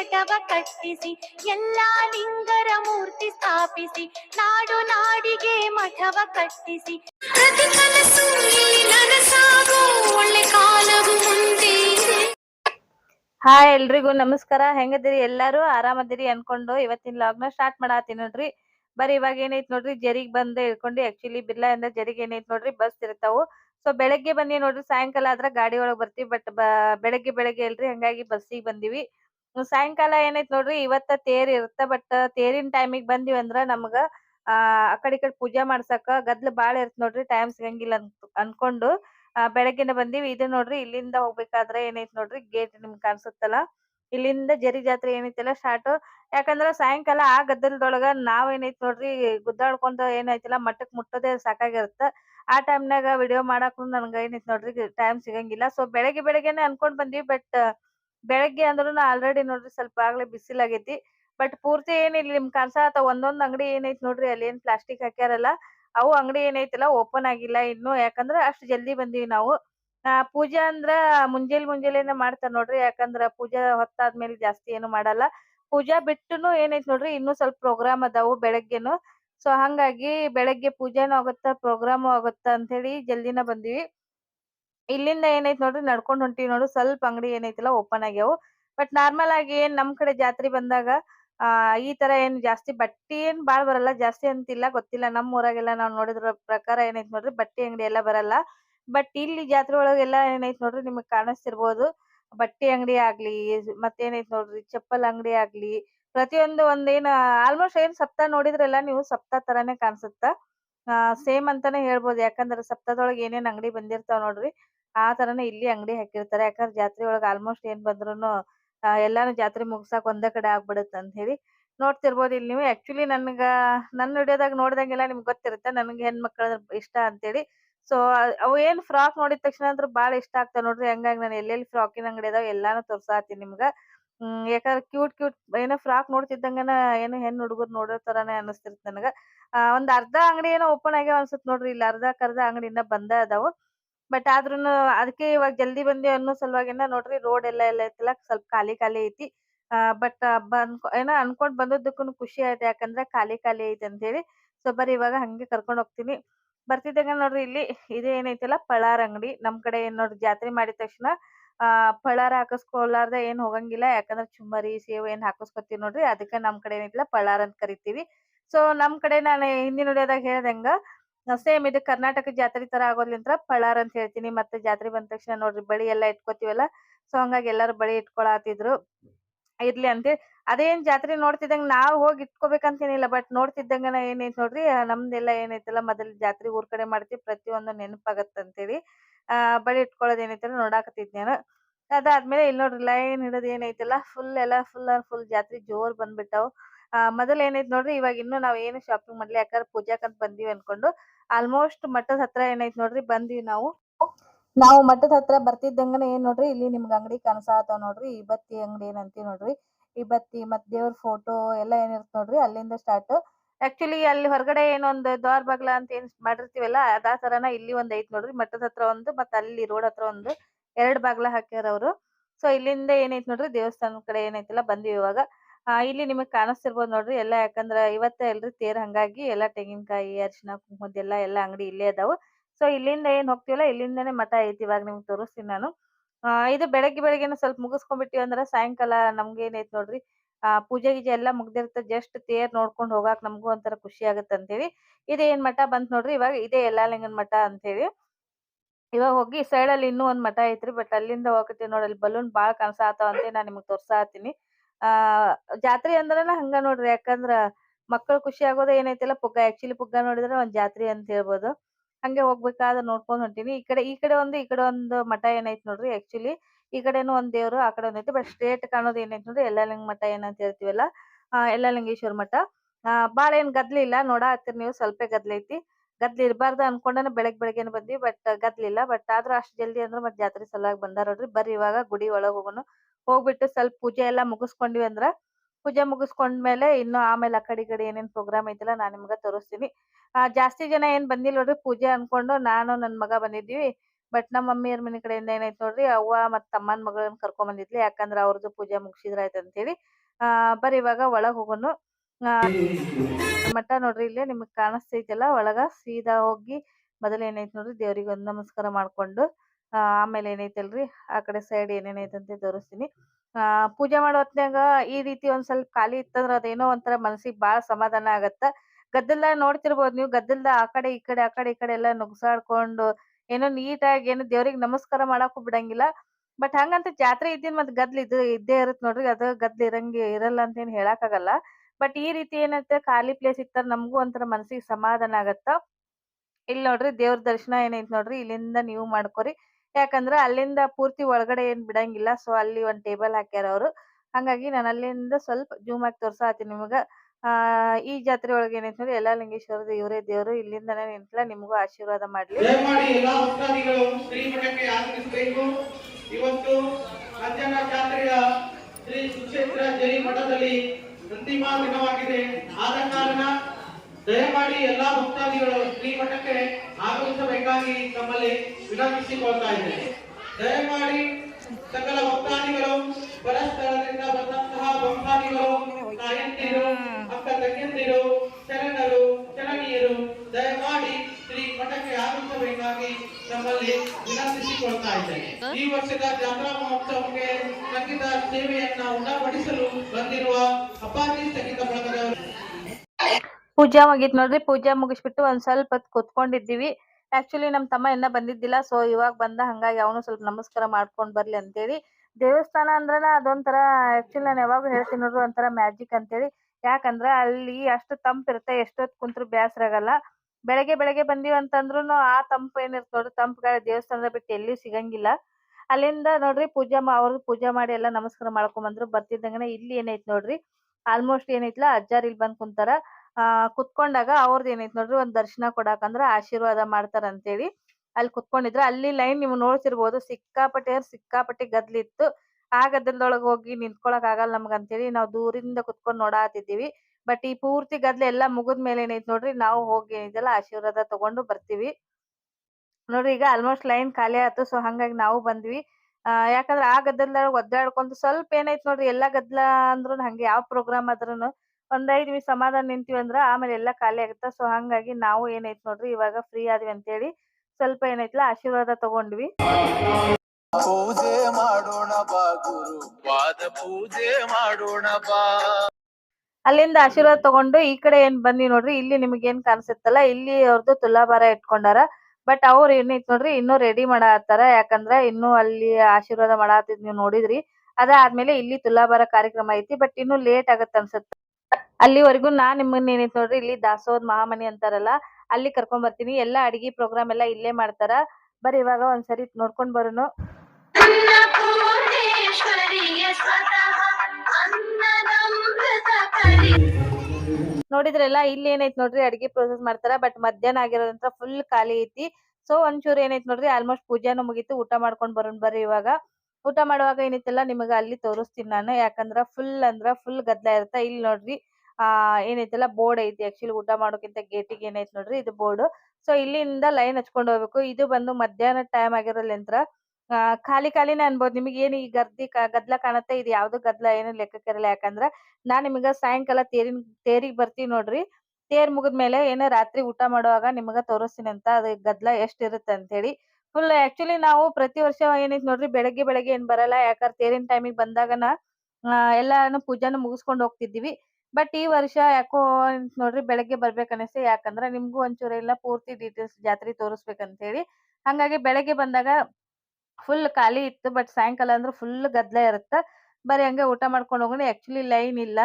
ಮಠವ ಕಟ್ಟಿಸಿ ಎಲ್ಲಾ ಲಿಂಗರ ಮೂರ್ತಿ ಸ್ಥಾಪಿಸಿ ನಾಡು ನಾಡಿಗೆ ಮಠವ ಕಟ್ಟಿಸಿ. ಪ್ರತಿ ಕನಸು ಇಲ್ಲಿ ಒಳ್ಳೆ ಕಾಲವು ಮುಂದೆ. ಹಾಯ್ ಎಲ್ರಿಗೂ ನಮಸ್ಕಾರ. ಹೆಂಗದಿರಿ ಎಲ್ಲಾರು? ಆರಾಮದಿರಿ ಅನ್ಕೊಂಡು ಇವತ್ತಿನ ಲಾಗ್ನ ಸ್ಟಾರ್ಟ್ ಮಾಡಾತೀನಿ ನೋಡ್ರಿ. ಬರೀ ಇವಾಗ ಏನೈತ್ ನೋಡ್ರಿ ಜರಿಗ್ ಬಂದ್ ಇಳ್ಕೊಂಡು ಆಕ್ಚುಲಿ ಬಿರ್ಲಾ ಇಂದ ಜರಿಗೆ ಏನೈತ್ ನೋಡ್ರಿ ಬಸ್ ಇರ್ತಾವು ಸೊ ಬೆಳಗ್ಗೆ ಬಂದಿ ನೋಡ್ರಿ ಸಾಯಂಕಾಲ ಆದ್ರ ಗಾಡಿ ಒಳಗ್ ಬರ್ತೀವಿ ಬಟ್ ಬೆಳಗ್ಗೆ ಬೆಳಗ್ಗೆ ಇಲ್ರಿ ಹಂಗಾಗಿ ಬಸ್ಸಿಗೆ ಬಂದಿವಿ. ಸಾಯಂಕಾಲ ಏನೈತ್ ನೋಡ್ರಿ ಇವತ್ತ ತೇರ್ ಇರುತ್ತ, ಬಟ್ ತೇರಿನ ಟೈಮಿಗ್ ಬಂದಿವಿ ಅಂದ್ರ ನಮ್ಗ, ಆ ಆಕಡೆ ಕಡೆ ಈ ಕಡೆ ಪೂಜಾ ಮಾಡ್ಸಕ ಗದ್ಲ ಬಾಳ ಇರ್ತ ನೋಡ್ರಿ ಟೈಮ್ ಸಿಗಂಗಿಲ್ಲ ಅನ್ಕೊಂಡು ಬೆಳಗ್ಗೆನೆ ಬಂದಿವಿ. ಇದು ನೋಡ್ರಿ ಇಲ್ಲಿಂದ ಹೋಗ್ಬೇಕಾದ್ರೆ ಏನೈತ್ ನೋಡ್ರಿ ಗೇಟ್ ನಿಮ್ಗ್ ಕಾಣಿಸುತ್ತಲ್ಲ, ಇಲ್ಲಿಂದ ಜರಿ ಜಾತ್ರೆ ಏನೈತಿಲ್ಲ ಸ್ಟಾರ್ಟ್ ಯಾಕಂದ್ರ ಸಾಯಂಕಾಲ ಆ ಗದ್ದಲದೊಳಗ ನಾವ್ ಏನೈತ್ ನೋಡ್ರಿ ಗುದ್ದಾಡ್ಕೊಂತ ಏನೈತಿಲ್ಲ ಮಟ್ಟಕ್ ಮುಟ್ಟೋದೇ ಸಾಕಾಗಿರುತ್ತ. ಆ ಟೈಮ್ನಾಗ ವಿಡಿಯೋ ಮಾಡಾಕು ನನ್ಗ ಏನೈತ್ ನೋಡ್ರಿ ಟೈಮ್ ಸಿಗಂಗಿಲ್ಲ. ಸೊ ಬೆಳಗ್ಗೆ ಬೆಳಗ್ಗೆನೆ ಅನ್ಕೊಂಡ್ ಬಂದಿವಿ ಬಟ್ ಬೆಳಗ್ಗೆ ಅಂದ್ರೂ ಆಲ್ರೆಡಿ ನೋಡ್ರಿ ಸ್ವಲ್ಪ ಆಗ್ಲೇ ಬಿಸಿಲಾಗೈತಿ. ಬಟ್ ಪೂರ್ತಿ ಏನಿಲ್ಲ, ನಿಮ್ ಕಾಣ್ಸಾತ ಒಂದೊಂದ್ ಅಂಗಡಿ ಏನೈತ್ ನೋಡ್ರಿ, ಅಲ್ಲಿ ಏನ್ ಪ್ಲಾಸ್ಟಿಕ್ ಹಾಕ್ಯಾರಲ್ಲ, ಅವು ಅಂಗಡಿ ಏನೈತಿಲ್ಲ ಓಪನ್ ಆಗಿಲ್ಲ ಇನ್ನು. ಯಾಕಂದ್ರ ಅಷ್ಟ್ ಜಲ್ದಿ ಬಂದಿವಿ ನಾವು. ಆ, ಪೂಜಾ ಅಂದ್ರ ಮುಂಜಾಲ್ ಮುಂಜಾಲೆನೆ ಮಾಡ್ತಾರ ನೋಡ್ರಿ, ಯಾಕಂದ್ರ ಪೂಜಾ ಹೊತ್ತಾದ್ಮೇಲೆ ಜಾಸ್ತಿ ಏನು ಮಾಡಲ್ಲ. ಪೂಜಾ ಬಿಟ್ಟುನು ಏನೈತ್ ನೋಡ್ರಿ, ಇನ್ನು ಸ್ವಲ್ಪ ಪ್ರೋಗ್ರಾಮ್ ಅದಾವು ಬೆಳಗ್ಗೆನು. ಸೊ ಹಂಗಾಗಿ ಬೆಳಗ್ಗೆ ಪೂಜಾನು ಆಗುತ್ತ ಪ್ರೋಗ್ರಾಮು ಆಗುತ್ತ ಅಂತ ಹೇಳಿ ಜಲ್ದಿನ ಬಂದಿವಿ. ಇಲ್ಲಿಂದ ಏನೈತಿ ನೋಡ್ರಿ ನಡ್ಕೊಂಡ್ ಹೊಂಟಿವಿ ನೋಡು, ಸ್ವಲ್ಪ ಅಂಗಡಿ ಏನೈತಿಲ್ಲ ಓಪನ್ ಆಗ್ಯಾವು. ಬಟ್ ನಾರ್ಮಲ್ ಆಗಿ ಏನ್ ನಮ್ ಕಡೆ ಜಾತ್ರೆ ಬಂದಾಗ, ಆ, ಈ ತರ ಏನ್ ಜಾಸ್ತಿ ಬಟ್ಟಿ ಏನ್ ಬಾಳ್ ಬರಲ್ಲ, ಜಾಸ್ತಿ ಅಂತಿಲ್ಲ, ಗೊತ್ತಿಲ್ಲ. ನಮ್ ಊರಾಗೆಲ್ಲ ನಾವ್ ನೋಡಿದ್ರ ಪ್ರಕಾರ ಏನೈತ್ ನೋಡ್ರಿ ಬಟ್ಟಿ ಅಂಗಡಿ ಎಲ್ಲಾ ಬರಲ್ಲ. ಬಟ್ ಇಲ್ಲಿ ಜಾತ್ರೆ ಒಳಗೆಲ್ಲ ಏನೈತ್ ನೋಡ್ರಿ ನಿಮಗ್ ಕಾಣಿಸ್ತಿರ್ಬೋದು. ಬಟ್ಟೆ ಅಂಗಡಿ ಆಗ್ಲಿ ಮತ್ತೇನೈತ್ ನೋಡ್ರಿ ಚಪ್ಪಲ್ ಅಂಗಡಿ ಆಗ್ಲಿ, ಪ್ರತಿಯೊಂದು ಒಂದೇನ ಆಲ್ಮೋಸ್ಟ್ ಏನ್ ಸಪ್ತಾ ನೋಡಿದ್ರಲ್ಲ ನೀವು ಸಪ್ತಾ ತರಾನೇ ಕಾಣಿಸುತ್ತ? ಸೇಮ್ ಅಂತಾನೆ ಹೇಳ್ಬೋದು. ಯಾಕಂದ್ರೆ ಸಪ್ತದೊಳಗೆ ಏನೇನ್ ಅಂಗಡಿ ಬಂದಿರ್ತಾವ ನೋಡ್ರಿ, ಆ ತರಾನೇ ಇಲ್ಲಿ ಅಂಗಡಿ ಹಾಕಿರ್ತಾರೆ. ಯಾಕಂದ್ರೆ ಜಾತ್ರೆ ಒಳಗ ಆಲ್ಮೋಸ್ಟ್ ಏನ್ ಬಂದ್ರುನು ಎಲ್ಲಾನು ಜಾತ್ರೆ ಮುಗ್ಸಾಕ್ ಒಂದೇ ಕಡೆ ಆಗ್ಬಿಡುತ್ತ ಅಂತ ಹೇಳಿ ನೋಡ್ತಿರ್ಬೋದು ಇಲ್ಲಿ ನೀವು. ಆಕ್ಚುಲಿ ನನ್ಗ ನನ್ನ ವಿಡಿಯೋದಾಗ ನೋಡ್ದಂಗೆಲ್ಲ ನಿಮ್ಗ್ ಗೊತ್ತಿರುತ್ತೆ. ನನ್ಗೆ ಹೆಣ್ಮಕ್ಳ ಇಷ್ಟ ಅಂತೇಳಿ. ಸೊ ಅವು ಏನ್ ಫ್ರಾಕ್ ನೋಡಿದ ತಕ್ಷಣ ಅಂದ್ರ ಬಾಳ ಇಷ್ಟ ಆಗ್ತಾವ ನೋಡ್ರಿ. ಹಂಗಾಗಿ ನಾನು ಎಲ್ಲೆಲ್ಲಿ ಫ್ರಾಕಿನ ಅಂಗಡಿ ಅದಾವ ಎಲ್ಲಾನು ತೋರ್ಸಾತೀನಿ ನಿಮ್ಗ. ಹ್ಮ್, ಯಾಕಂದ್ರೆ ಕ್ಯೂಟ್ ಕ್ಯೂಟ್ ಏನೋ ಫ್ರಾಕ್ ನೋಡ್ತಿದ್ದಂಗನ ಏನೋ ಹೆಣ್ ಹುಡುಗರ್ ನೋಡೋ ತರಾನೇ ಅನಸ್ತಿರ್ತ ನನಗ. ಆ, ಒಂದ್ ಅರ್ಧ ಅಂಗಡಿ ಏನೋ ಓಪನ್ ಆಗ್ಯಾವ ಅನ್ಸುತ್ತೆ ನೋಡ್ರಿ, ಇಲ್ಲಿ ಅರ್ಧ ಕರ್ಧ ಅಂಗಡಿ ಇನ್ನ ಬಂದ ಅದಾವು. ಬಟ್ ಆದ್ರೂನು ಅದಕ್ಕೆ ಇವಾಗ ಜಲ್ದಿ ಬಂದಿ ಅನ್ನೋ ಸಲುವಾಗಿನ ನೋಡ್ರಿ ರೋಡ್ ಎಲ್ಲ ಎಲ್ಲ ಐತಿಲ್ಲ, ಸ್ವಲ್ಪ ಖಾಲಿ ಖಾಲಿ ಐತಿ. ಆ ಬಟ್ ಬಂದ್ ಏನೋ ಅನ್ಕೊಂಡ್ ಬಂದದ್ದಕ್ಕೂ ಖುಷಿ ಆಯ್ತು, ಯಾಕಂದ್ರೆ ಖಾಲಿ ಖಾಲಿ ಐತಿ ಅಂತ ಹೇಳಿ ಸೊ ಬರೀ ಇವಾಗ ಹಂಗೆ ಕರ್ಕೊಂಡ್ ಹೋಗ್ತೀನಿ. ಬರ್ತಿದ್ದಂಗ ನೋಡ್ರಿ ಇಲ್ಲಿ, ಇದು ಏನೈತಿಲ್ಲ, ಪಳಾರ್ ಅಂಗಡಿ. ನಮ್ ಕಡೆ ಏನ್ ನೋಡ್ರಿ ಜಾತ್ರೆ ಮಾಡಿದ ತಕ್ಷಣ ಆ, ಪಳಾರ ಹಾಕಸ್ಕೊಲಾರ್ದ ಏನ್ ಹೋಗಂಗಿಲ್ಲ. ಯಾಕಂದ್ರೆ ಚುಮ್ಮರಿ, ಸೇವ್ ಏನ್ ಹಾಕಸ್ಕೊತೀವಿ ನೋಡ್ರಿ. ಅದಕ್ಕೆ ನಮ್ ಕಡೆ ಏನಿಲ್ಲ ಪಳಾರ್ ಅಂತ ಕರಿತೀವಿ. ಸೊ ನಮ್ ಕಡೆ ನಾನು ಹಿಂದಿನ ವಿಡಿಯೋದಾಗ ಹೇಳ್ದಂಗ ಸೇಮ್ ಇದು ಕರ್ನಾಟಕ ಜಾತ್ರೆ ತರ ಆಗೋದ್ಲಿಂತ್ರ ಪಳಾರ್ ಅಂತ ಹೇಳ್ತೀನಿ. ಮತ್ತೆ ಜಾತ್ರೆ ಬಂದ ತಕ್ಷಣ ನೋಡ್ರಿ, ಬಳಿ ಎಲ್ಲಾ ಇಟ್ಕೋತೀವಲ್ಲ? ಸೊ ಹಂಗಾಗಿ ಎಲ್ಲಾರು ಬಳಿ ಇಟ್ಕೊಳತಿದ್ರು. ಇರ್ಲಿ ಅಂತೇಳಿ ಅದೇನ್ ಜಾತ್ರೆ ನೋಡ್ತಿದ್ದಂಗ ನಾವ್ ಹೋಗಿ ಇಟ್ಕೋಬೇಕಂತೇನಿಲ್ಲ ಬಟ್ ನೋಡ್ತಿದ್ದಂಗನ ಏನೈತ್ ನೋಡ್ರಿ, ನಮ್ದೆಲ್ಲ ಏನೈತಲ್ಲ ಮೊದಲ್ ಜಾತ್ರೆ ಊರ್ ಕಡೆ ಮಾಡ್ತೀವಿ, ಪ್ರತಿಯೊಂದು ನೆನಪಾಗತ್ತ ಅಂತೇಳಿ ಆ, ಬಳಿ ಇಟ್ಕೊಳ್ಳೋದ್ ಏನೈತಲ್ಲ ನೋಡಾಕತ್ತಿದ್ ನಾನು ಅದಾದ್ಮೇಲೆ ಇಲ್ಲಿ ನೋಡ್ರಿ ಲೈನ್ ಹಿಡಿದ್ ಏನೈತಲ್ಲ ಫುಲ್ ಎಲ್ಲ ಫುಲ್ ಫುಲ್ ಜಾತ್ರೆ ಜೋರ್ ಬಂದ್ಬಿಟ್ಟಾವ್. ಆ, ಮೊದಲ್ ಏನೈತ್ ನೋಡ್ರಿ, ಇವಾಗ ಇನ್ನು ನಾವ್ ಏನು ಶಾಪಿಂಗ್ ಮಾಡ್ಲಿ ಯಾಕಂದ್ರೆ ಪೂಜಾಕಂತ ಬಂದಿವಿ ಅನ್ಕೊಂಡು ಆಲ್ಮೋಸ್ಟ್ ಮಠದ ಹತ್ರ ಏನೈತ್ ನೋಡ್ರಿ, ಬಂದ್ವಿ ನಾವು. ನಾವು ಮಠದ ಹತ್ರ ಬರ್ತಿದ್ದಂಗನ ಏನ್ ನೋಡ್ರಿ, ಇಲ್ಲಿ ನಿಮ್ಗ ಅಂಗಡಿ ಕಾಣಸಾತಾವ ನೋಡ್ರಿ, ಈ ಬತ್ತಿ ಅಂಗಡಿ ಏನಂತೀವಿ ನೋಡ್ರಿ. ಈ ಬತ್ತಿ ಮತ್ ದೇವ್ರ ಫೋಟೋ ಎಲ್ಲ ಏನಿರ್ತ ನೋಡ್ರಿ, ಅಲ್ಲಿಂದ ಸ್ಟಾರ್ಟ್ ಆಕ್ಚುಲಿ ಅಲ್ಲಿ ಹೊರಗಡೆ ಏನೊಂದು ದ್ವಾರ, ಬಾಗ್ಲ ಅಂತ ಏನ್ ಮಾಡಿರ್ತೀವಲ್ಲ, ಅದಾ ತರಾನ ಇಲ್ಲಿ ಒಂದ್ ಐತ್ ನೋಡ್ರಿ. ಮಠದ ಹತ್ರ ಒಂದು, ಮತ್ತ್ ಅಲ್ಲಿ ರೋಡ್ ಹತ್ರ ಒಂದು ಎರಡ್ ಬಾಗ್ಲ ಹಾಕ್ಯಾರ ಅವ್ರು. ಸೊ ಇಲ್ಲಿಂದ ಏನೈತ್ ನೋಡ್ರಿ ದೇವಸ್ಥಾನ ಕಡೆ ಏನೈತಿಲ್ಲ, ಬಂದಿವಿ ಇವಾಗ. ಆ, ಇಲ್ಲಿ ನಿಮಗ್ ಕಾಣಿಸ್ತಿರ್ಬೋದು ನೋಡ್ರಿ, ಎಲ್ಲಾ ಯಾಕಂದ್ರ ಇವತ್ತ ಎಲ್ರಿ ತೇರ್ ಹಂಗಾಗಿ ಎಲ್ಲಾ ತೆಂಗಿನಕಾಯಿ, ಅರಿಶಿನ ಕುಂಕುಮದ್ದೆಲ್ಲ ಎಲ್ಲಾ ಅಂಗಡಿ ಇಲ್ಲೇ ಅದಾವು. ಸೊ ಇಲ್ಲಿಂದ ಏನ್ ಹೋಗ್ತಿವಲ್ಲ, ಇಲ್ಲಿಂದಾನೆ ಮಠ ಐತಿ ಇವಾಗ ನಿಮ್ಗೆ ತೋರಿಸ್ತೀನಿ ನಾನು. ಆ, ಇದು ಬೆಳಗ್ಗೆ, ಬೆಳಗ್ಗೆನೆ ಸ್ವಲ್ಪ ಮುಗಿಸ್ಕೊಂಡ್ಬಿಟ್ಟಿವಿ ಅಂದ್ರ ಸಾಯಂಕಾಲ ನಮ್ಗೆ ಏನೈತ್ ನೋಡ್ರಿ ಆ ಪೂಜೆ ಗೀಜೆ ಎಲ್ಲಾ ಮುಗ್ದಿರ್ತ ಜಸ್ಟ್ ತೇರ್ ನೋಡ್ಕೊಂಡ್ ಹೋಗಾಕ್ ನಮಗೂ ಒಂಥರ ಖುಷಿ ಆಗತ್ತ ಅಂತೇಳಿ ಇದೇನ್ ಮಠ ಬಂತ್ ನೋಡ್ರಿ, ಇವಾಗ ಇದೇ ಯಲ್ಲಾಲಿಂಗನ್ ಮಠ ಅಂತೇಳಿ ಇವಾಗ ಹೋಗಿ ಸೈಡ್ ಅಲ್ಲಿ ಇನ್ನೂ ಒಂದ್ ಮಠ ಐತ್ರಿ ಬಟ್ ಅಲ್ಲಿಂದ ಹೋಗತ್ತೀವಿ ನೋಡಿ, ಅಲ್ಲಿ ಬಲೂನ್ ಬಾಳ್ ಕಾಣ್ಸಾತಾವ ಅಂತ ನಾನ್ ನಿಮಗ್ ತೋರ್ಸಾತೀನಿ ಆ, ಜಾತ್ರೆ ಅಂದ್ರನ ಹಂಗ ನೋಡ್ರಿ, ಯಾಕಂದ್ರ ಮಕ್ಕಳು ಖುಷಿ ಆಗೋದೇ ಏನೈತಿಲ್ಲ, ಪುಗ್ಗ ಆಕ್ಚುಲಿ ಪುಗ್ಗ ನೋಡಿದ್ರೆ ಒಂದ್ ಜಾತ್ರೆ ಅಂತ ಹೇಳ್ಬೋದು. ಹಂಗೆ ಹೋಗ್ಬೇಕಾದ್ರೆ ನೋಡ್ಕೊಂಡ್ ಹೊಂಟೀನಿ. ಈ ಕಡೆ ಈ ಕಡೆ ಒಂದು, ಈ ಕಡೆ ಒಂದು ಮಠ ಏನೈತ್ ನೋಡ್ರಿ ಆಕ್ಚುಲಿ ಈ ಕಡೆನು ಒಂದ್ ದೇವ್ರು, ಆ ಕಡೆ ಒಂದ್ ಐತಿ. ಬಟ್ ಸ್ಟ್ರೇಟ್ ಕಾಣೋದು ಏನೈತ್ ಯಲ್ಲಾಲಿಂಗ ಮಠ ಏನಂತ ಹೇಳ್ತೀವಲ್ಲ? ಆ ಮಠ. ಆ, ಬಾಳ ಏನ್ ಗದ್ಲಿಲ್ಲ ನೋಡ ಹತ್ತಿರ ನೀವು ಸ್ವಲ್ಪ ಗದ್ಲ ಐತಿ. ಗದ್ಲ ಇರಬಾರ್ದು ಅನ್ಕೊಂಡನ ಬೆಳಗ್ ಬೆಳಗ್ಗೆನೆ ಬಂದ್ವಿ ಬಟ್ ಗದ್ಲಿಲ್ಲ ಬಟ್ ಆದ್ರೂ ಅಷ್ಟ್ ಜಲ್ದಿ ಅಂದ್ರೆ ಮತ್ತೆ ಜಾತ್ರೆ ಸಲುವಾಗಿ ಬಂದಾರ ನೋಡ್ರಿ. ಬರ್ರಿ ಇವಾಗ ಗುಡಿ ಒಳಗ್ ಹೋಗೋಣ. ಹೋಗ್ಬಿಟ್ಟು ಸ್ವಲ್ಪ ಪೂಜೆ ಎಲ್ಲಾ ಮುಗಿಸ್ಕೊಂಡ್ವಿ ಅಂದ್ರ, ಪೂಜೆ ಮುಗಿಸ್ಕೊಂಡ್ಮೇಲೆ ಇನ್ನು ಆಮೇಲೆ ಆ ಕಡೆ ಕಡೆ ಏನೇನ್ ಪ್ರೋಗ್ರಾಮ್ ಐತಿಲ್ಲ ನಾನ್ ನಿಮ್ಗ ತೋರಿಸ್ತೀನಿ. ಆ, ಜಾಸ್ತಿ ಜನ ಏನ್ ಬಂದಿಲ್ಲ ನೋಡ್ರಿ? ಪೂಜೆ ಅನ್ಕೊಂಡು ನಾನು ನನ್ ಮಗ ಬಂದಿದ್ವಿ. ಬಟ್ ನಮ್ಮ ಮಮ್ಮಿಯವ್ರ ಮನೆ ಕಡೆಯಿಂದ ಏನಾಯ್ತು ನೋಡ್ರಿ, ಅವ್ವ ಮತ್ ತಮ್ಮನ ಮಗಳನ್ನ ಕರ್ಕೊಂಡ್ ಬಂದಿದ್ಲಿ ಯಾಕಂದ್ರ ಅವ್ರದ್ದು ಪೂಜೆ ಮುಗಿಸಿದ್ರ ಅಂತ ಅಂತೇಳಿ, ಆ ಬರ್ರಿ ಇವಾಗ ಒಳಗ್ ಹೋಗೋನು. ಮಠ ನೋಡ್ರಿ ಇಲ್ಲೇ ನಿಮಗ್ ಕಾಣಿಸ್ತೈತಲ್ಲ, ಒಳಗ ಸೀದಾ ಹೋಗಿ ಮೊದಲ ಏನೈತ್ ನೋಡ್ರಿ ದೇವ್ರಿಗೆ ಒಂದ್ ನಮಸ್ಕಾರ ಮಾಡ್ಕೊಂಡು ಆಮೇಲೆ ಏನೈತಲ್ರಿ ಆ ಕಡೆ ಸೈಡ್ ಏನೇನೈತೆ ಅಂತ ತೋರಿಸ್ತೀನಿ. ಆ, ಪೂಜೆ ಮಾಡೋ ಹೊತ್ನ್ಯಾಗ ಈ ರೀತಿ ಒಂದ್ ಸ್ವಲ್ಪ ಖಾಲಿ ಇತ್ತಂದ್ರ ಅದೇನೋ ಒಂಥರ ಮನಸ್ಸಿಗೆ ಬಾಳ ಸಮಾಧಾನ ಆಗತ್ತ. ಗದ್ದಲ ನೋಡ್ತಿರ್ಬೋದು ನೀವು, ಗದ್ದಲ್ದ ಆ ಕಡೆ ಈ ಕಡೆ, ಆ ಕಡೆ ಈ ಕಡೆ ಎಲ್ಲ ನುಗ್ಸಾಡ್ಕೊಂಡು ಏನೋ ನೀಟಾಗಿ ಏನು ದೇವ್ರಿಗೆ ನಮಸ್ಕಾರ ಮಾಡಕ್ಕೂ ಬಿಡಂಗಿಲ್ಲ ಬಟ್ ಹಂಗಂತ ಜಾತ್ರೆ ಇದ್ದೀನಿ ಮತ್ ಗದ್ಲ ಇದ್ ಇದ್ದೇ ಇರತ್ ನೋಡ್ರಿ, ಅದು ಗದ್ಲ ಇರಂಗ ಇರಲ್ಲ ಅಂತ ಏನ್ ಹೇಳಕ್ಕಾಗಲ್ಲ. ಬಟ್ ಈ ರೀತಿ ಏನಂತ ಖಾಲಿ ಪ್ಲೇಸ್ ಇತ್ತ ನಮಗೂ ಒಂಥರ ಮನಸ್ಸಿಗೆ ಸಮಾಧಾನ ಆಗತ್ತ. ಇಲ್ಲಿ ನೋಡ್ರಿ ದೇವ್ರ ದರ್ಶನ ಏನೈತ್ ನೋಡ್ರಿ, ಇಲ್ಲಿಂದ ನೀವು ಮಾಡ್ಕೊರಿ. ಯಾಕಂದ್ರ ಅಲ್ಲಿಂದ ಪೂರ್ತಿ ಒಳಗಡೆ ಏನ್ ಬಿಡಂಗಿಲ್ಲ. ಸೊ ಅಲ್ಲಿ ಒಂದ್ ಟೇಬಲ್ ಹಾಕ್ಯಾರ ಅವ್ರು. ಹಂಗಾಗಿ ನಾನು ಅಲ್ಲಿಂದ ಸ್ವಲ್ಪ ಜೂಮ್ ಆಗಿ ತೋರ್ಸಾತೀನಿ ನಿಮಗ. ಆ, ಈ ಜಾತ್ರೆ ಒಳಗೆ ಏನೈತ್ ನೋಡಿ ಎಲ್ಲಾ ಲಿಂಗೇಶ್ವರದ ಇವರೇ ದೇವರು, ಇಲ್ಲಿಂದನೇ ನಿಂತ್ಲ ನಿಮಗೂ ಆಶೀರ್ವಾದ ಮಾಡ್ಲಿ. ಇವತ್ತು ಅಂಜನ ಜಾತ್ರೆಯ ಶ್ರೀ ಸುಕ್ಷೇತ್ರ ಜರಿ ಮಠದಲ್ಲಿ ಅಂತಿಮ ದಿನವಾಗಿದೆ ಆದ ಕಾರಣ ದಯಮಾಡಿ ಎಲ್ಲಾ ಭಕ್ತಾದಿಗಳು ಶ್ರೀಮಠಕ್ಕೆ ಆಗಮಿಸಬೇಕಾಗಿ ತಮ್ಮಲ್ಲಿ ವಿನಂತಿಸಿಕೊಳ್ತಾ ಇದ್ದೇನೆ. ದಯಮಾಡಿ ಸಕಲ ಭಕ್ತಾದಿಗಳು, ಪರಸ್ಪರದಿಂದ ಬಂದಂತಹ ಭಕ್ತಾದಿಗಳು ಅಕ್ಕ ತಂಗಿಯಂದಿರು ಶರಣರು ಶರಣೀಯರು ದಯಮಾಡಿ ಶ್ರೀ ಮಠಕ್ಕೆ ಆಗಮಿಸಬೇಕಾಗಿ ನಮ್ಮಲ್ಲಿ ವಿನಂತಿಸಿಕೊಳ್ತಾ ಇದ್ದೇನೆ. ಈ ವರ್ಷದ ಜಾತ್ರಾ ಮಹೋತ್ಸವಕ್ಕೆ ಸಂಗೀತ ಸೇವೆಯನ್ನ ಉಣಬಡಿಸಲು ಬಂದಿರುವ ಅಪಾತಿ ಸಂಗೀತ ಬಳಗದವರು. ಪೂಜಾ ಮುಗೀತ್ ನೋಡ್ರಿ ಪೂಜಾ ಮುಗಿಸ್ಬಿಟ್ಟು ಒಂದ್ ಸ್ವಲ್ಪ ಹೊತ್ತು ಕುತ್ಕೊಂಡಿದ್ದೀವಿ. ಆಕ್ಚುಲಿ ನಮ್ ತಮ್ಮ ಇನ್ನ ಬಂದಿದ್ದಿಲ್ಲ ಸೊ ಇವಾಗ ಬಂದ ಹಂಗಾಗಿ ಅವನು ಸ್ವಲ್ಪ ನಮಸ್ಕಾರ ಮಾಡ್ಕೊಂಡ್ ಬರ್ಲಿ ಅಂತೇಳಿ. ದೇವಸ್ಥಾನ ಅಂದ್ರನ ಅದೊಂಥರ ಆಕ್ಚುಲಿ ನಾನು ಯಾವಾಗ ಹೇಳ್ತೀನಿ ನೋಡ್ರಿ ಒಂಥರ ಮ್ಯಾಜಿಕ್ ಅಂತೇಳಿ. ಯಾಕಂದ್ರ ಅಲ್ಲಿ ಅಷ್ಟು ತಂಪಿರುತ್ತೆ ಎಷ್ಟೊತ್ ಕುಂತ್ರು ಬ್ಯಾಸರ ಆಗಲ್ಲ ಬೆಳಗ್ಗೆ ಬೆಳಗ್ಗೆ ಬಂದಿವಿ ಅಂತಂದ್ರುನು ಆ ತಂಪು ಏನಿರ್ತ ನೋಡ್ರಿ ತಂಪು ಗಾಳಿ ದೇವಸ್ಥಾನದ ಬಿಟ್ಟು ಎಲ್ಲಿ ಸಿಗಂಗಿಲ್ಲ. ಅಲ್ಲಿಂದ ನೋಡ್ರಿ ಪೂಜಾ ಮಾ ಅವ್ರದ್ದು ಪೂಜಾ ಮಾಡಿ ಎಲ್ಲಾ ನಮಸ್ಕಾರ ಮಾಡ್ಕೊಂಡ್ ಬಂದ್ರು ಬರ್ತಿದ್ದಂಗನೆ ಇಲ್ಲಿ ಏನೈತ್ ನೋಡ್ರಿ ಆಲ್ಮೋಸ್ಟ್ ಏನೈತ್ಲ ಅಜ್ಜಾರ್ ಇಲ್ಲಿ ಬಂದ್ ಕುಂತಾರ. ಆ, ಕುತ್ಕೊಂಡಾಗ ಅವ್ರದ್ದು ಏನೈತ್ ನೋಡ್ರಿ ಒಂದ್ ದರ್ಶನ ಕೊಡಾಕ ಅಂದ್ರ ಆಶೀರ್ವಾದ ಮಾಡ್ತಾರ ಅಂತೇಳಿ. ಅಲ್ಲಿ ಕುತ್ಕೊಂಡಿದ್ರ ಅಲ್ಲಿ ಲೈನ್ ನೀವು ನೋಡ್ತಿರ್ಬೋದು. ಸಿಕ್ಕಾಪಟ್ಟೆ ಸಿಕ್ಕಾಪಟ್ಟೆ ಗದ್ಲಿತ್ತು. ಆ ಗದ್ದಲದೊಳಗ ಹೋಗಿ ನಿಂತ್ಕೊಳಕ್ ಆಗಲ್ಲ ಅಂತ ಹೇಳಿ ನಾವ್ ದೂರಿಂದ ಕುತ್ಕೊಂಡ್ ನೋಡಾತಿದ್ದೀವಿ. ಬಟ್ ಈ ಪೂರ್ತಿ ಗದ್ಲ ಎಲ್ಲಾ ಮುಗಿದ ಮೇಲೆ ಏನೈತ್ ನೋಡ್ರಿ ನಾವು ಹೋಗಿ ಏನಿದೆಲ್ಲ ಆಶೀರ್ವಾದ ತಗೊಂಡು ಬರ್ತೀವಿ. ನೋಡ್ರಿ ಈಗ ಆಲ್ಮೋಸ್ಟ್ ಲೈನ್ ಖಾಲಿ ಆಯ್ತು ಸೊ ಹಂಗಾಗಿ ನಾವು ಬಂದ್ವಿ. ಆ, ಯಾಕಂದ್ರೆ ಆ ಗದ್ದಲದೊಳಗ ಒದ್ದಾಡ್ಕೊಂತ ಸ್ವಲ್ಪ ಏನೈತ್ ನೋಡ್ರಿ ಎಲ್ಲಾ ಗದ್ದಲ ಅಂದ್ರು ಹಂಗೆ ಯಾವ ಪ್ರೋಗ್ರಾಮ್ ಆದ್ರೂನು ಒಂದ್ ಐದ್ ನಿಮಿಷ ಸಮಾಧಾನ ನಿಂತೀವಿ ಅಂದ್ರ ಆಮೇಲೆ ಎಲ್ಲಾ ಖಾಲಿ ಆಗುತ್ತ. ಸೊ ಹಂಗಾಗಿ ನಾವು ಏನೈತ್ ನೋಡ್ರಿ ಇವಾಗ ಫ್ರೀ ಆದ್ವಿ ಅಂತೇಳಿ ಸ್ವಲ್ಪ ಏನೈತ್ಲ ಆಶೀರ್ವಾದ ತಗೊಂಡ್ವಿ. ಪೂಜೆ ಮಾಡೋಣ ಬಾ ಗುರು. ಪಾದ ಪೂಜೆ ಮಾಡೋಣ ಬಾ. ಅಲ್ಲಿಂದ ಆಶೀರ್ವಾದ ತಗೊಂಡು ಈ ಕಡೆ ಏನ್ ಬಂದಿ ನೋಡ್ರಿ ಇಲ್ಲಿ ನಿಮ್ಗೆ ಏನ್ ಕಾಣಿಸುತ್ತಲ್ಲ ಇಲ್ಲಿ ಅವ್ರದ್ದು ತುಲಾಭಾರ ಇಟ್ಕೊಂಡಾರ. ಬಟ್ ಅವ್ರು ಏನೈತ್ ನೋಡ್ರಿ ಇನ್ನು ರೆಡಿ ಮಾಡಾತ್ತಾರ ಯಾಕಂದ್ರ ಇನ್ನು ಅಲ್ಲಿ ಆಶೀರ್ವಾದ ಮಾಡಾತಿದ್ ನೀವು ನೋಡಿದ್ರಿ. ಅದಾದ್ಮೇಲೆ ಇಲ್ಲಿ ತುಲಾಭಾರ ಕಾರ್ಯಕ್ರಮ ಐತಿ ಬಟ್ ಇನ್ನು ಲೇಟ್ ಆಗತ್ತ ಅನ್ಸುತ್ತೆ. ಅಲ್ಲಿವರೆಗೂ ನಾ ನಿಮ್ಮನ್ನ ಏನೈತ್ ನೋಡ್ರಿ ಇಲ್ಲಿ ದಾಸೋದ್ ಮಹಾಮನಿ ಅಂತಾರಲ್ಲ ಅಲ್ಲಿ ಕರ್ಕೊಂಡ್ ಬರ್ತೀನಿ. ಎಲ್ಲಾ ಅಡಿಗೆ ಪ್ರೋಗ್ರಾಮ್ ಎಲ್ಲಾ ಇಲ್ಲೇ ಮಾಡ್ತಾರ. ಬರೀ ಇವಾಗ ಒಂದ್ಸರಿ ನೋಡ್ಕೊಂಡ್ ಬರೋನು. ನೋಡಿದ್ರಲ್ಲ ಇಲ್ಲಿ ಏನೈತ್ ನೋಡ್ರಿ, ಅಡಿಗೆ ಪ್ರೊಸೆಸ್ ಮಾಡ್ತಾರ ಬಟ್ ಮಧ್ಯಾಹ್ನ ಆಗಿರೋದಂತ ಫುಲ್ ಖಾಲಿ ಐತಿ. ಸೊ ಒಂಚೂರು ಏನೈತ್ ನೋಡ್ರಿ ಆಲ್ಮೋಸ್ಟ್ ಪೂಜಾನು ಮುಗೀತು, ಊಟ ಮಾಡ್ಕೊಂಡ್ ಬರೋಣ ಬರ್ರಿ ಇವಾಗ. ಊಟ ಮಾಡುವಾಗ ಏನೈತಲ್ಲ, ನಿಮಗ ಅಲ್ಲಿ ತೋರಿಸ್ತೀನಿ ನಾನು, ಯಾಕಂದ್ರ ಫುಲ್ ಅಂದ್ರ ಫುಲ್ ಗದ್ಲ ಇರುತ್ತೆ. ಇಲ್ಲಿ ನೋಡ್ರಿ, ಆ, ಏನೈತಲ್ಲ ಬೋರ್ಡ್ ಐತಿ ಆಕ್ಚುಲಿ ಊಟ ಮಾಡೋಕ್ಕಿಂತ ಗೇಟಿಗೆ ಏನೈತ್ ನೋಡ್ರಿ, ಇದು ಬೋರ್ಡ್ ಸೊ ಇಲ್ಲಿಂದ ಲೈನ್ ಹಚ್ಕೊಂಡ್ ಹೋಗ್ಬೇಕು. ಇದು ಬಂದು ಮಧ್ಯಾಹ್ನ ಟೈಮ್ ಆಗಿರೋ ಖಾಲಿ ಖಾಲಿನೇ ಅನ್ಬೋದು. ನಿಮಗೆ ಏನು ಈ ಗರ್ದಿ ಕ- ಗದ್ಲ ಕಾಣತ್ತೆ? ಇದು ಯಾವ್ದು ಗದ್ಲ, ಏನು ಲೆಕ್ಕಕ್ಕಿರಲ್ಲ. ಯಾಕಂದ್ರ ನಾ ನಿಮಗ ಸಾಯಂಕಾಲ ತೇರಿನ, ತೇರಿಗೆ ಬರ್ತೀವಿ ನೋಡ್ರಿ. ತೇರ್ ಮುಗಿದ್ಮೇಲೆ ಏನೋ ರಾತ್ರಿ ಊಟ ಮಾಡುವಾಗ ನಿಮಗ ತೋರಿಸ್ತೀನಿ ಅಂತ ಅದ್ ಗದ್ಲ ಎಷ್ಟ್ ಇರುತ್ತೆ ಅಂತ ಹೇಳಿ ಫುಲ್ ಆಕ್ಚುಲಿ ನಾವು ಪ್ರತಿ ವರ್ಷ ಏನೈತಿ ನೋಡ್ರಿ, ಬೆಳಗ್ಗೆ ಬೆಳಗ್ಗೆ ಏನ್ ಬರಲ್ಲ. ಯಾಕಂದ್ರೆ ತೇರಿನ ಟೈಮಿಗೆ ಬಂದಾಗನ ಎಲ್ಲಾನು ಪೂಜಾನು ಮುಗಿಸ್ಕೊಂಡು ಹೋಗ್ತಿದ್ವಿ ಬಟ್ ಈ ವರ್ಷ ಯಾಕೋ ನೋಡ್ರಿ, ಬೆಳಗ್ಗೆ ಬರ್ಬೇಕು ಅನಿಸ್ತು ಯಾಕಂದ್ರ ನಿಮ್ಗೂ ಒಂಚೂರು ಎಲ್ಲ ಪೂರ್ತಿ ಡೀಟೇಲ್ಸ್ ಜಾತ್ರೆ ತೋರಿಸ್ಬೇಕಂತ ಹೇಳಿ ಹಂಗಾಗಿ ಬೆಳಗ್ಗೆ ಬಂದಾಗ ಫುಲ್ ಖಾಲಿ ಇತ್ತು ಬಟ್ ಸಾಯಂಕಾಲ ಅಂದ್ರೆ ಫುಲ್ ಗದ್ಲ ಇರುತ್ತೆ. ಬರೀ ಹಂಗೆ ಊಟ ಮಾಡ್ಕೊಂಡು ಹೋಗೋಣ ಆಕ್ಚುಲಿ ಲೈನ್ ಇಲ್ಲ.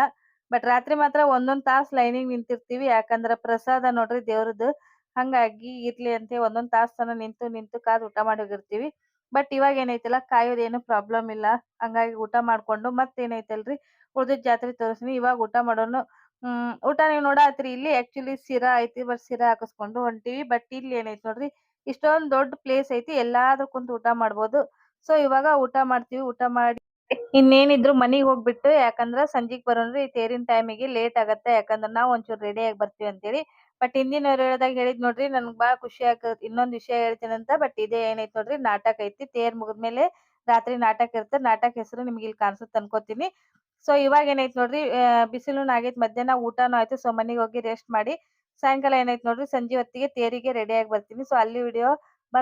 ಬಟ್ ರಾತ್ರಿ ಮಾತ್ರ ಒಂದೊಂದ್ ತಾಸ್ ಲೈನಿಗೆ ನಿಂತಿರ್ತೀವಿ. ಯಾಕಂದ್ರ ಪ್ರಸಾದ ನೋಡ್ರಿ ದೇವ್ರದ್ದು. ಹಂಗಾಗಿ ಇರ್ಲಿ ಅಂತ ಒಂದೊಂದ್ ತಾಸ್ ತನ ನಿಂತು ನಿಂತು ಕಾದ್ ಊಟ ಮಾಡಿ ಹೋಗಿರ್ತೀವಿ. ಬಟ್ ಇವಾಗ ಏನೈತಿಲ್ಲ ಏನು ಪ್ರಾಬ್ಲಮ್ ಇಲ್ಲ. ಹಂಗಾಗಿ ಊಟ ಮಾಡ್ಕೊಂಡು ಮತ್ತ್ ಏನೈತಲ್ರಿ ಉಳ್ದಿದ್ ಜಾತ್ರೆ ತೋರಿಸ್ತೀನಿ. ಇವಾಗ ಊಟ ಮಾಡೋನು, ಹ್ಮ್, ಊಟ ನೀವ್ ನೋಡಾತ್ರಿ. ಇಲ್ಲಿ ಆಕ್ಚುಲಿ ಸಿರಾ ಐತಿ ಬಟ್ ಸಿರಾ ಹಾಕಿಸ್ಕೊಂಡು ಹೊಂಟಿವಿ. ಬಟ್ ಇಲ್ಲಿ ಏನೈತಿ ನೋಡ್ರಿ? ಇಷ್ಟೊಂದ್ ದೊಡ್ಡ ಪ್ಲೇಸ್ ಐತಿ, ಎಲ್ಲಾದ್ರೂ ಕುಂತು ಊಟ ಮಾಡ್ಬೋದು. ಸೊ ಇವಾಗ ಊಟ ಮಾಡ್ತೀವಿ, ಊಟ ಮಾಡಿ ಇನ್ನೇನಿದ್ರು ಮನಿಗ್ ಹೋಗ್ಬಿಟ್ಟು, ಯಾಕಂದ್ರ ಸಂಜಿಗ್ ಬರೋಣ್ರಿ, ತೇರಿನ ಟೈಮಿಗೆ ಲೇಟ್ ಆಗತ್ತೆ, ಯಾಕಂದ್ರ ನಾವ್ ಒಂಚೂರ್ ರೆಡಿ ಆಗಿ ಬರ್ತೀವಿ ಅಂತೇಳಿ. ಬಟ್ ಹಿಂದಿನವ್ರು ಹೇಳಿದಾಗ ಹೇಳಿದ್ ನೋಡ್ರಿ, ನನ್ಗ್ ಬಾಳ ಖುಷಿ ಆಗತ್ ಇನ್ನೊಂದ್ ವಿಷಯ ಹೇಳ್ತೀನಿ ಅಂತ ಬಟ್ ಇದೇ ಏನೈತ್ ನೋಡ್ರಿ, ನಾಟಕ ಐತಿ, ತೇರ್ ಮುಗಿದ್ಮೇಲೆ ರಾತ್ರಿ ನಾಟಕ ಇರುತ್ತೆ ನಾಟಕ ಹೆಸರು ನಿಮ್ಗೆ ಇಲ್ಲಿ ಕಾಣಿಸುತ್ತೆ ಅನ್ಕೋತೀನಿ. ಸೊ ಇವಾಗ ಏನೈತ್ ನೋಡ್ರಿ ಬಿಸಿಲು ಆಗೈತ್ ಮಧ್ಯಾಹ್ನ ಊಟನೂ ಆಯ್ತು ಸೊ ಮನೆಗೆ ಹೋಗಿ ರೆಸ್ಟ್ ಮಾಡಿ ಸಾಯಂಕಾಲ ಏನೈತೆ ನೋಡ್ರಿ ಸಂಜೆ ಹೊತ್ತಿಗೆ ತೇರಿಗೆ ರೆಡಿ ಆಗಿ ಬರ್ತೀನಿ. ಸೊ ಅಲ್ಲಿ ವಿಡಿಯೋ